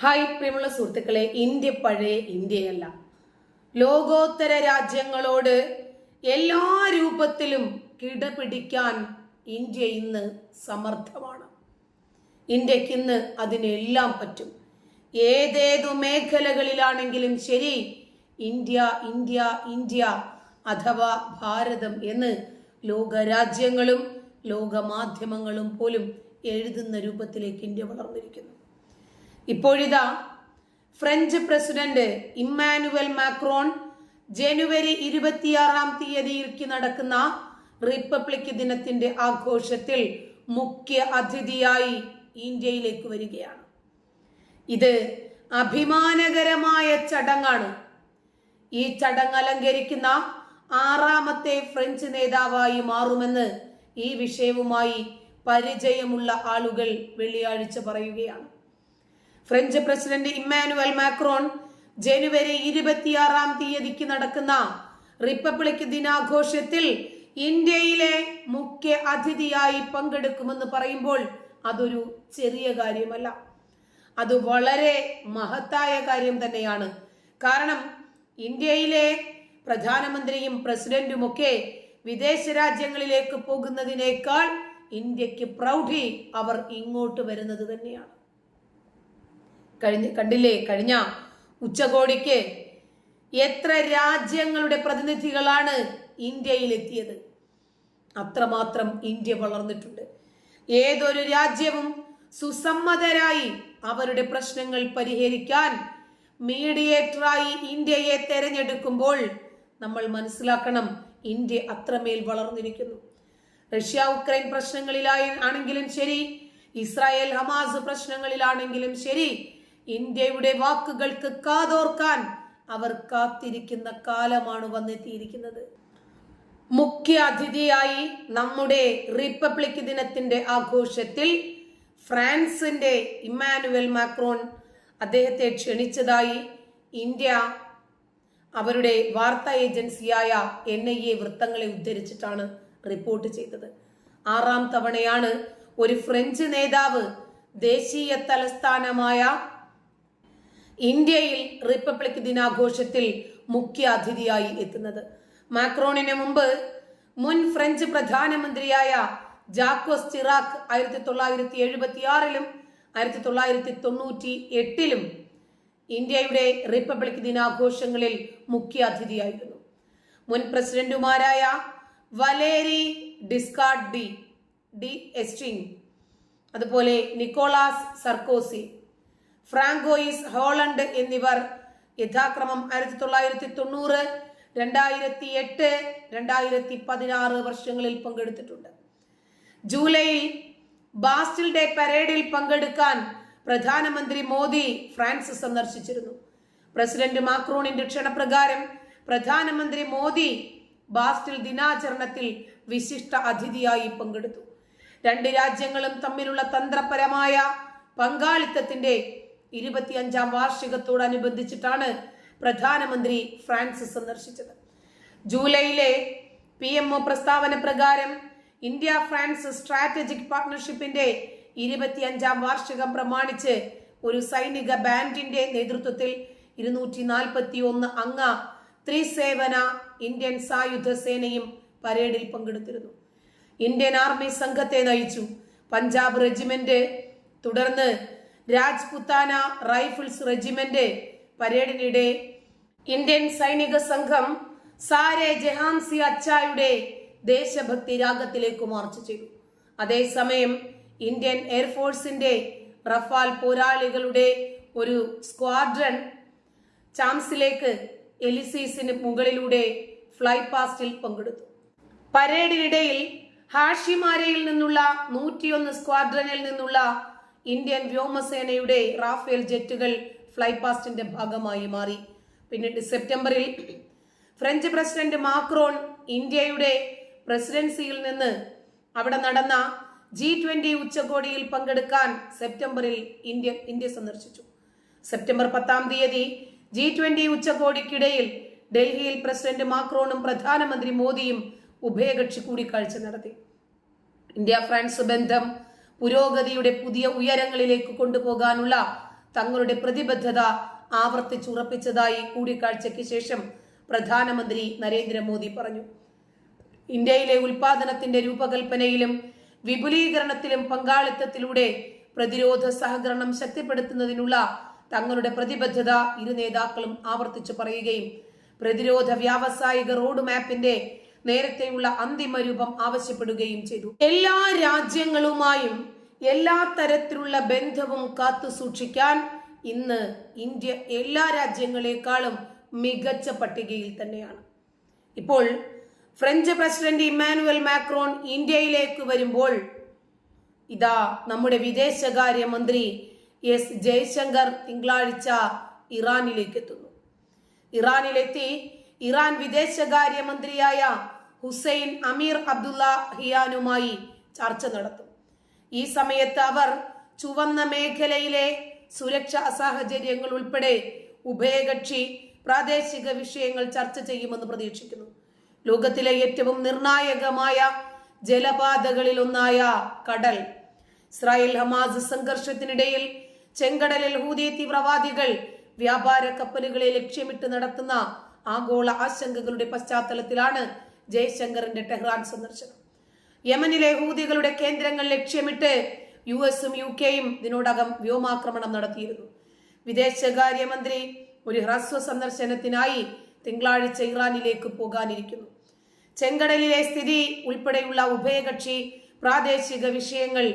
Hi പ്രിയമുള്ള സുഹൃത്തുക്കളെ. India പഴയ ഇന്ത്യയല്ല. ലോകോത്തര രാജ്യങ്ങളോട് എല്ലാ രൂപത്തിലും കിടപിടിക്കാൻ ഇന്ത്യ ഇന്ന് സമർത്ഥമാണ്. ഇന്ത്യയ്ക്ക് ഇന്ന് അതിനെല്ലാം പറ്റും. ഏതേതു മേഖലകളിലാണെങ്കിലും ശരി ഇന്ത്യ ഇന്ത്യ ഇന്ത്യ അഥവാ ഭാരതം എന്ന് ലോകരാജ്യങ്ങളും ലോകമാധ്യമങ്ങളും പോലും എഴുതുന്ന രൂപത്തിലേക്ക് ഇന്ത്യ വളർന്നിരിക്കുന്നു. ഇപ്പോഴിതാ ഫ്രഞ്ച് പ്രസിഡന്റ് ഇമ്മാനുവൽ മാക്രോൺ ജനുവരി ഇരുപത്തിയാറാം തീയതിക്ക് നടക്കുന്ന റിപ്പബ്ലിക് ദിനത്തിന്റെ ആഘോഷത്തിൽ മുഖ്യ അതിഥിയായി ഇന്ത്യയിലേക്ക് വരികയാണ്. ഇത് അഭിമാനകരമായ ചടങ്ങാണ്. ഈ ചടങ്ങ് അലങ്കരിക്കുന്ന ആറാമത്തെ ഫ്രഞ്ച് നേതാവായി മാറുമെന്ന് ഈ വിഷയവുമായി പരിചയമുള്ള ആളുകൾ വെള്ളിയാഴ്ച പറയുകയാണ്. ഫ്രഞ്ച് പ്രസിഡന്റ് ഇമ്മാനുവൽ മാക്രോൺ ജനുവരി ഇരുപത്തിയാറാം തീയതിക്ക് നടക്കുന്ന റിപ്പബ്ലിക് ദിനാഘോഷത്തിൽ ഇന്ത്യയിലെ മുഖ്യ അതിഥിയായി പങ്കെടുക്കുമെന്ന് പറയുമ്പോൾ അതൊരു ചെറിയ കാര്യമല്ല. അത് വളരെ മഹത്തായ കാര്യം തന്നെയാണ്. കാരണം ഇന്ത്യയിലെ പ്രധാനമന്ത്രിയും പ്രസിഡന്റുമൊക്കെ വിദേശ രാജ്യങ്ങളിലേക്ക് പോകുന്നതിനേക്കാൾ ഇന്ത്യയ്ക്ക് പ്രൗഢി അവർ ഇങ്ങോട്ട് വരുന്നത് തന്നെയാണ്. കഴിഞ്ഞ കണ്ടില്ലേ? കഴിഞ്ഞ ഉച്ചകോടിക്ക് എത്ര രാജ്യങ്ങളുടെ പ്രതിനിധികളാണ് ഇന്ത്യയിൽ എത്തിയത് അത്രമാത്രം ഇന്ത്യ വളർന്നിട്ടുണ്ട്. ഏതൊരു രാജ്യവും സുസമ്മതരായി അവരുടെ പ്രശ്നങ്ങൾ പരിഹരിക്കാൻ മീഡിയേറ്ററായി ഇന്ത്യയെ തെരഞ്ഞെടുക്കുമ്പോൾ നമ്മൾ മനസ്സിലാക്കണം ഇന്ത്യ അത്രമേൽ വളർന്നിരിക്കുന്നു. റഷ്യ ഉക്രൈൻ പ്രശ്നങ്ങളിലായി ആണെങ്കിലും ശരി ഇസ്രായേൽ ഹമാസ് പ്രശ്നങ്ങളിലാണെങ്കിലും ശരി ഇന്ത്യയുടെ വാക്കുകൾക്ക് കാതോർക്കാൻ അവർ കാത്തിരിക്കുന്ന കാലമാണ് വന്നെത്തിയിരിക്കുന്നത്. മുഖ്യ അതിഥിയായി നമ്മുടെ റിപ്പബ്ലിക് ദിനത്തിന്റെ ആഘോഷത്തിൽ ഫ്രാൻസിന്റെ ഇമ്മാനുവൽ മാക്രോൺ അദ്ദേഹത്തെ ക്ഷണിച്ചതായി ഇന്ത്യ അവരുടെ വാർത്താ ഏജൻസിയായ എൻ ഐ എ വൃത്തങ്ങളെ ഉദ്ധരിച്ചിട്ടാണ് റിപ്പോർട്ട് ചെയ്തത്. ആറാം തവണയാണ് ഒരു ഫ്രഞ്ച് നേതാവ് ദേശീയ തലസ്ഥാനമായ ഇന്ത്യയിൽ റിപ്പബ്ലിക് ദിനാഘോഷത്തിൽ മുഖ്യ അതിഥിയായി എത്തുന്നത്. മാക്രോണിന് മുമ്പ് മുൻ ഫ്രഞ്ച് പ്രധാനമന്ത്രിയായ ജാക്കോസ് ചിറാക്ക് ആയിരത്തി തൊള്ളായിരത്തി എഴുപത്തി ആറിലും ആയിരത്തി തൊള്ളായിരത്തി തൊണ്ണൂറ്റി എട്ടിലും ഇന്ത്യയുടെ റിപ്പബ്ലിക് ദിനാഘോഷങ്ങളിൽ മുഖ്യ അതിഥിയായിരുന്നു. മുൻ പ്രസിഡന്റുമാരായ Valery Giscard d' d' Estaing അതുപോലെ നിക്കോളാസ് സർക്കോസി ഫ്രാങ്കോയിസ് ഹോളണ്ട് എന്നിവർ യഥാക്രമം ആയിരത്തി തൊള്ളായിരത്തി തൊണ്ണൂറ് രണ്ടായിരത്തി എട്ട് രണ്ടായിരത്തി പതിനാറ് വർഷങ്ങളിൽ പങ്കെടുത്തിട്ടുണ്ട്. ജൂലൈയിൽ ബാസ്റ്റിൽ ഡേ പരേഡിൽ പങ്കെടുക്കാൻ പ്രധാനമന്ത്രി മോദി ഫ്രാൻസ് സന്ദർശിച്ചിരുന്നു. പ്രസിഡന്റ് മാക്രോണിന്റെ ക്ഷണപ്രകാരം പ്രധാനമന്ത്രി മോദി ബാസ്റ്റിൽ ദിനാചരണത്തിൽ വിശിഷ്ട അതിഥിയായി പങ്കെടുത്തു. രണ്ട് രാജ്യങ്ങളും തമ്മിലുള്ള തന്ത്രപരമായ പങ്കാളിത്തത്തിന്റെ ഇരുപത്തിയഞ്ചാം വാർഷികത്തോടനുബന്ധിച്ചിട്ടാണ് പ്രധാനമന്ത്രി ഫ്രാൻസ് സന്ദർശിച്ചത്. ജൂലൈയിലെ പി എം ഒ പ്രസ്താവന പ്രകാരം ഇന്ത്യ ഫ്രാൻസ് സ്ട്രാറ്റജിക് പാർട്ണർഷിപ്പിന്റെ ഇരുപത്തിയഞ്ചാം വാർഷികം പ്രമാണിച്ച് ഒരു സൈനിക ബാൻഡിന്റെ നേതൃത്വത്തിൽ ഇരുന്നൂറ്റി നാൽപ്പത്തി ഒന്ന് അംഗ ത്രിസേവന ഇന്ത്യൻ സായുധ സേനയും പരേഡിൽ പങ്കെടുത്തിരുന്നു. ഇന്ത്യൻ ആർമി സംഘത്തെ നയിച്ചു. പഞ്ചാബ് റെജിമെന്റ് തുടർന്ന് രാജ്പുത്താന റൈഫിൾസ് റെജിമെന്റ് പരേഡിനിടെ ഇന്ത്യൻ സൈനിക സംഘം സാരെ ജഹാൻസി അച്ചായുടെ ദേശഭക്തി രാഗത്തിലേക്ക് മാർച്ച് ചെയ്തു. അതേസമയം ഇന്ത്യൻ എയർഫോഴ്സിന്റെ റഫാൽ പോരാളികളുടെ ഒരു സ്ക്വാഡ്രൺ ചാംസിലേക്ക് എലിസീസിന് മുകളിലൂടെ ഫ്ലൈ പാസ്റ്റിൽ പങ്കെടുത്തു. പരേഡിനിടയിൽ ഹാഷിമാരയിൽ നിന്നുള്ള നൂറ്റിയൊന്ന് സ്ക്വാഡ്രനിൽ നിന്നുള്ള ഇന്ത്യൻ വ്യോമസേനയുടെ റാഫേൽ ജെറ്റുകൾ ഫ്ലൈ പാസ്റ്റിന്റെ ഭാഗമായി മാറി. പിന്നീട് സെപ്റ്റംബറിൽ ഫ്രഞ്ച് പ്രസിഡന്റ് മാക്രോൺ ഇന്ത്യയുടെ പ്രസിഡൻസിയിൽ നിന്ന് അവിടെ നടന്ന ജി ട്വന്റി ഉച്ചകോടിയിൽ പങ്കെടുക്കാൻ സെപ്റ്റംബറിൽ ഇന്ത്യ ഇന്ത്യ സന്ദർശിച്ചു. സെപ്റ്റംബർ പത്താം തീയതി ജി ട്വന്റി ഉച്ചകോടിക്കിടയിൽ ഡൽഹിയിൽ പ്രസിഡന്റ് മാക്രോണും പ്രധാനമന്ത്രി മോദിയും ഉഭയകക്ഷി കൂടിക്കാഴ്ച നടത്തി. ഇന്ത്യ ഫ്രാൻസ് ബന്ധം പുരോഗതിയുടെ പുതിയ ഉയരങ്ങളിലേക്ക് കൊണ്ടുപോകാനുള്ള തങ്ങളുടെ പ്രതിബദ്ധത ആവർത്തിച്ചുറപ്പിച്ചതായി കൂടിക്കാഴ്ചയ്ക്ക് ശേഷം പ്രധാനമന്ത്രി നരേന്ദ്രമോദി പറഞ്ഞു. ഇന്ത്യയിലെ ഉൽപാദനത്തിന്റെ രൂപകൽപ്പനയിലും വിപുലീകരണത്തിലും പങ്കാളിത്തത്തിലൂടെ പ്രതിരോധ സഹകരണം ശക്തിപ്പെടുത്തുന്നതിനുള്ള തങ്ങളുടെ പ്രതിബദ്ധത ഇരു നേതാക്കളും ആവർത്തിച്ചു പറയുകയും പ്രതിരോധ വ്യാവസായിക റോഡ് മാപ്പിന്റെ നേരത്തെയുള്ള അന്തിമ രൂപം ആവശ്യപ്പെടുകയും ചെയ്തു. എല്ലാ രാജ്യങ്ങളുമായും എല്ലാ തരത്തിലുള്ള ബന്ധവും കാത്തു സൂക്ഷിക്കാൻ ഇന്ന് ഇന്ത്യ എല്ലാ രാജ്യങ്ങളെക്കാളും മികച്ച പട്ടികയിൽ തന്നെയാണ്. ഇപ്പോൾ ഫ്രഞ്ച് പ്രസിഡന്റ് ഇമ്മാനുവൽ മാക്രോൺ ഇന്ത്യയിലേക്ക് വരുമ്പോൾ ഇതാ നമ്മുടെ വിദേശകാര്യമന്ത്രി എസ് ജയശങ്കർ തിങ്കളാഴ്ച ഇറാനിലേക്ക് എത്തുന്നു ഇറാനിലെത്തി ഇറാൻ വിദേശകാര്യ മന്ത്രിയായ ഹുസൈൻ അമീർ അബ്ദുള്ള ഹിയാനുമായി ചർച്ച നടത്തും. ഈ സമയത്ത് അവർ ചുവന്ന മേഖലയിലെ സുരക്ഷാ സാഹചര്യങ്ങൾ ഉൾപ്പെടെ ഉഭയകക്ഷി പ്രാദേശിക വിഷയങ്ങൾ ചർച്ച ചെയ്യുമെന്ന് പ്രതീക്ഷിക്കുന്നു. ലോകത്തിലെ ഏറ്റവും നിർണായകമായ ജലപാതകളിലൊന്നായ കടൽ. ഇസ്രായേൽ ഹമാസ് സംഘർഷത്തിനിടയിൽ ചെങ്കടലിൽ ഹൂതി തീവ്രവാദികൾ വ്യാപാര കപ്പലുകളെ ലക്ഷ്യമിട്ട് നടത്തുന്ന ആഗോള ആശങ്കകളുടെ പശ്ചാത്തലത്തിലാണ് ജയശങ്കറിന്റെ ടെഹ്റാൻ സന്ദർശനം. യമനിലെ ഹൂതികളുടെ കേന്ദ്രങ്ങൾ ലക്ഷ്യമിട്ട് യു എസും യു കെയും ഇതിനോടകം വ്യോമാക്രമണം നടത്തിയിരുന്നു. വിദേശകാര്യമന്ത്രി ഒരു ഹ്രസ്വ സന്ദർശനത്തിനായി തിങ്കളാഴ്ച ഇറാനിലേക്ക് പോകാനിരിക്കുന്നു. ചെങ്കടലിലെ സ്ഥിതി ഉൾപ്പെടെയുള്ള ഉഭയകക്ഷി പ്രാദേശിക വിഷയങ്ങൾ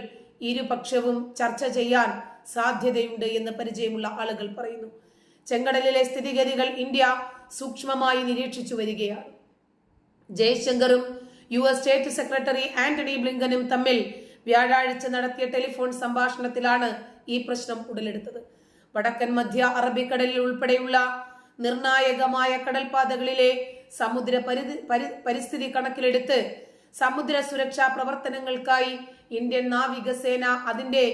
ഇരുപക്ഷവും ചർച്ച ചെയ്യാൻ സാധ്യതയുണ്ട് എന്ന് പരിചയമുള്ള ആളുകൾ പറയുന്നു. ചെങ്കടലിലെ സ്ഥിതിഗതികൾ ഇന്ത്യ സൂക്ഷ്മമായി നിരീക്ഷിച്ചു വരികയാണ്. ജയശങ്കറും U S state secretary Antony ബ്ലിങ്കനും തമ്മിൽ വ്യാഴാഴ്ച നടത്തിയ ടെലിഫോൺ സംഭാഷണത്തിലാണ് ഈ പ്രശ്നം ഉടലെടുത്തത്. വടക്കൻ മധ്യ അറബിക്കടലിൽ ഉൾപ്പെടെയുള്ള നിർണായകമായ കടൽപാതകളിലെ സമുദ്ര പരിധി പരിസ്ഥിതി കണക്കിലെടുത്ത് സമുദ്ര സുരക്ഷാ പ്രവർത്തനങ്ങൾക്കായി ഇന്ത്യൻ നാവികസേന അതിന്റെ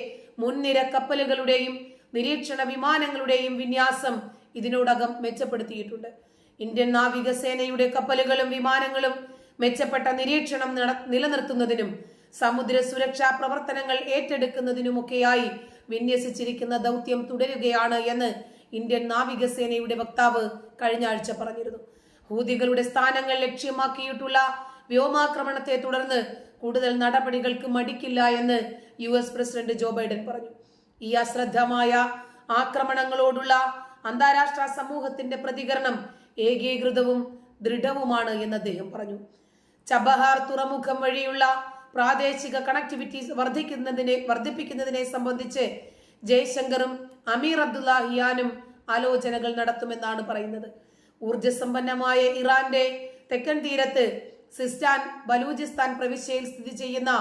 മുൻനിര കപ്പലുകളുടെയും നിരീക്ഷണ വിമാനങ്ങളുടെയും വിന്യാസം ഇതിനോടകം മെച്ചപ്പെടുത്തിയിട്ടുണ്ട്. ഇന്ത്യൻ നാവികസേനയുടെ കപ്പലുകളും വിമാനങ്ങളും മെച്ചപ്പെട്ട നിരീക്ഷണം നിലനിർത്തുന്നതിനും സമുദ്ര സുരക്ഷാ പ്രവർത്തനങ്ങൾ ഏറ്റെടുക്കുന്നതിനുമൊക്കെയായി വിന്യസിച്ചിരിക്കുന്ന ദൗത്യം തുടരുകയാണ് എന്ന് ഇന്ത്യൻ നാവികസേനയുടെ വക്താവ് കഴിഞ്ഞ ആഴ്ച പറഞ്ഞിരുന്നു. ഹൂതികളുടെ സ്ഥാനങ്ങൾ ലക്ഷ്യമാക്കിയിട്ടുള്ള വ്യോമാക്രമണത്തെ തുടർന്ന് കൂടുതൽ നടപടികൾക്ക് മടിക്കില്ല എന്ന് U S president Joe Biden പറഞ്ഞു. ഈ അശ്രദ്ധമായ ആക്രമണങ്ങളോടുള്ള അന്താരാഷ്ട്ര സമൂഹത്തിന്റെ പ്രതികരണം ഏകീകൃതവും ദൃഢവുമാണ് എന്ന് അദ്ദേഹം പറഞ്ഞു. ചബഹാർ തുറമുഖം വഴിയുള്ള പ്രാദേശിക കണക്ടിവിറ്റി വർദ്ധിക്കുന്നതിനെ വർദ്ധിപ്പിക്കുന്നതിനെ സംബന്ധിച്ച് ജയശങ്കറും അമീർ അബ്ദുല്ലാഹിയാനും ആലോചനകൾ നടത്തുമെന്നാണ് പറയുന്നത്. ഊർജസമ്പന്നമായ ഇറാന്റെ തെക്കൻ തീരത്ത് സിസ്റ്റാൻ ബലൂചിസ്ഥാൻ പ്രവിശ്യയിൽ സ്ഥിതി ചെയ്യുന്ന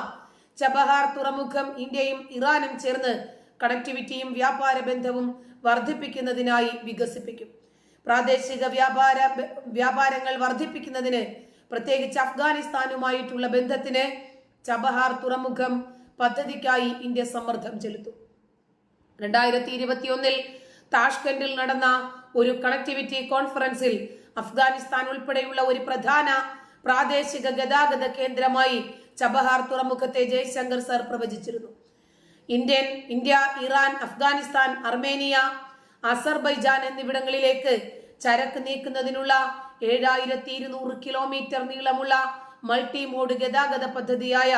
ചബഹാർ തുറമുഖം ഇന്ത്യയും ഇറാനും ചേർന്ന് കണക്ടിവിറ്റിയും വ്യാപാര ബന്ധവും വർദ്ധിപ്പിക്കുന്നതിനായി വികസിപ്പിക്കും. പ്രാദേശിക വ്യാപാര വ്യാപാരങ്ങൾ വർദ്ധിപ്പിക്കുന്നതിന് പ്രത്യേകിച്ച് അഫ്ഗാനിസ്ഥാനുമായിട്ടുള്ള ബന്ധത്തിന് ചബഹാർ തുറമുഖം പദ്ധതിക്കായി ഇന്ത്യ സമ്മർദ്ദം ചെലുത്തും. രണ്ടായിരത്തി ഇരുപത്തിയൊന്നിൽ താഷ്കന്റിൽ നടന്ന ഒരു കണക്ടിവിറ്റി കോൺഫറൻസിൽ അഫ്ഗാനിസ്ഥാൻ ഉൾപ്പെടെയുള്ള ഒരു പ്രധാന പ്രാദേശിക ഗതാഗത കേന്ദ്രമായി ചബഹാർ തുറമുഖത്തെ Jaishankar sir പ്രവചിച്ചിരുന്നു. Indian India Iran Afghanistan Armenia Azerbaijan എന്നിവിടങ്ങളിലേക്ക് ചരക്ക് നീക്കുന്നതിനുള്ള ഏഴായിരത്തി ഇരുന്നൂറ് കിലോമീറ്റർ നീളമുള്ള മൾട്ടി മോഡ് ഗതാഗത പദ്ധതിയായ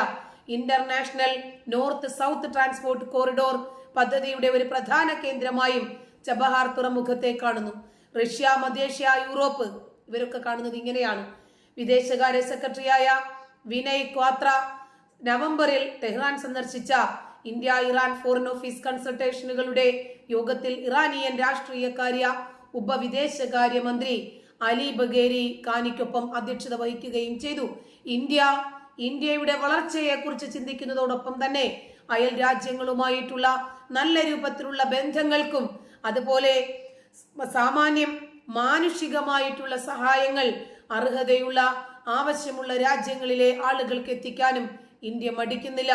international north south transport corridor പദ്ധതിയുടെ ഒരു പ്രധാന കേന്ദ്രമായും ചബഹാർ തുറമുഖത്തെ കാണുന്നു. റഷ്യ മധ്യേഷ്യ യൂറോപ്പ് ഇവരൊക്കെ കാണുന്നത് ഇങ്ങനെയാണ്. വിദേശകാര്യ സെക്രട്ടറിയായ വിനയ് ക്വാത്ര നവംബറിൽ ടെഹ്റാൻ സന്ദർശിച്ച ഇന്ത്യ ഇറാൻ ഫോറിൻ ഓഫീസ് കൺസൾട്ടേഷനുകളുടെ യോഗത്തിൽ ഇറാനിയൻ രാഷ്ട്രീയകാര്യ ഉപവിദേശകാര്യമന്ത്രി അലി ബഗേരി കാനിക്കൊപ്പം അധ്യക്ഷത വഹിക്കുകയും ചെയ്തു. ഇന്ത്യ ഇന്ത്യയുടെ വളർച്ചയെക്കുറിച്ച് ചിന്തിക്കുന്നതോടൊപ്പം തന്നെ അയൽ രാജ്യങ്ങളുമായിട്ടുള്ള നല്ല രൂപത്തിലുള്ള ബന്ധങ്ങൾക്കും അതുപോലെ സാമാന്യം മാനുഷികമായിട്ടുള്ള സഹായങ്ങൾ അർഹതയുള്ള ആവശ്യമുള്ള രാജ്യങ്ങളിലെ ആളുകൾക്ക് എത്തിക്കാനും ഇന്ത്യ മടിക്കുന്നില്ല.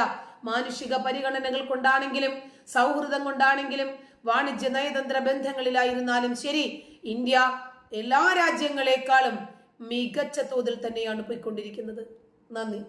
മാനുഷിക പരിഗണനകൾ കൊണ്ടാണെങ്കിലും സൗഹൃദം കൊണ്ടാണെങ്കിലും വാണിജ്യ നയതന്ത്ര ബന്ധങ്ങളിലായിരുന്നാലും ശരി ഇന്ത്യ എല്ലാ രാജ്യങ്ങളെക്കാളും മികച്ച തോതിൽ തന്നെയാണ് പോയിക്കൊണ്ടിരിക്കുന്നത്. നന്ദി.